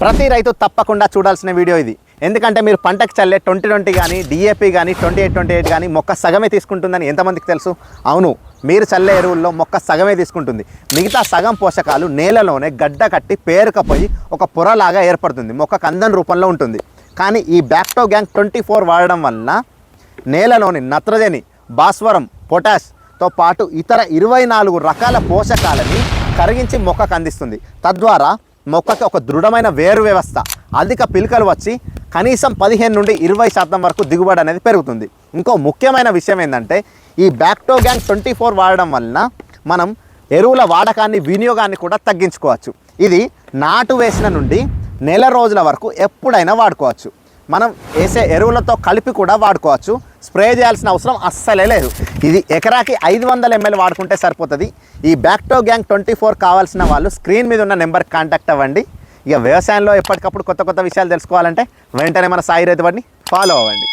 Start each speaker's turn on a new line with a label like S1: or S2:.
S1: ప్రతి రైతు తప్పకుండా చూడాల్సిన వీడియో ఇది. ఎందుకంటే మీరు పంటకు చల్లే ట్వంటీ ట్వంటీ కానీ డిఏపి కానీ ట్వంటీ ఎయిట్ ట్వంటీ ఎయిట్ కానీ మొక్క సగమే తీసుకుంటుందని ఎంతమందికి తెలుసు? అవును మీరు చల్లే ఎరువుల్లో మొక్క సగమే తీసుకుంటుంది. మిగతా సగం పోషకాలు నేలలోనే గడ్డ కట్టి పేరుకపోయి ఒక పొరలాగా ఏర్పడుతుంది. మొక్క కందన్ రూపంలో ఉంటుంది. కానీ ఈ బ్యాక్టో గ్యాంగ్ ట్వంటీ ఫోర్ వాడడం వలన నేలలోని నత్రజని భాస్వరం పొటాష్తో పాటు ఇతర ఇరవై నాలుగు రకాల పోషకాలని కరిగించి మొక్కకు అందిస్తుంది. తద్వారా మొక్కకి ఒక దృఢమైన వేరు వ్యవస్థ. అధిక పిలుకలు వచ్చి కనీసం పదిహేను నుండి ఇరవై శాతం వరకు దిగుబడి అనేది పెరుగుతుంది. ఇంకో ముఖ్యమైన విషయం ఏంటంటే ఈ బ్యాక్టోగ్యాంగ్ ట్వంటీ ఫోర్ వాడడం వలన మనం ఎరువుల వాడకాన్ని వినియోగాన్ని కూడా తగ్గించుకోవచ్చు. ఇది నాటు వేసిన నుండి నెల రోజుల వరకు ఎప్పుడైనా వాడుకోవచ్చు. మనం వేసే ఎరువులతో కలిపి కూడా వాడుకోవచ్చు. స్ప్రే చేయాల్సిన అవసరం అస్సలే లేదు. ఇది ఎకరాకి ఐదు వందల ఎంఎల్ వాడుకుంటే సరిపోతుంది. ఈ బ్యాక్టో గ్యాంగ్ ట్వంటీ ఫోర్ కావాల్సిన వాళ్ళు స్క్రీన్ మీద ఉన్న నెంబర్ కాంటాక్ట్ అవ్వండి. ఇక వ్యవసాయంలో ఎప్పటికప్పుడు కొత్త కొత్త విషయాలు తెలుసుకోవాలంటే వెంటనే మన సాయి రైతు ఫాలో అవ్వండి.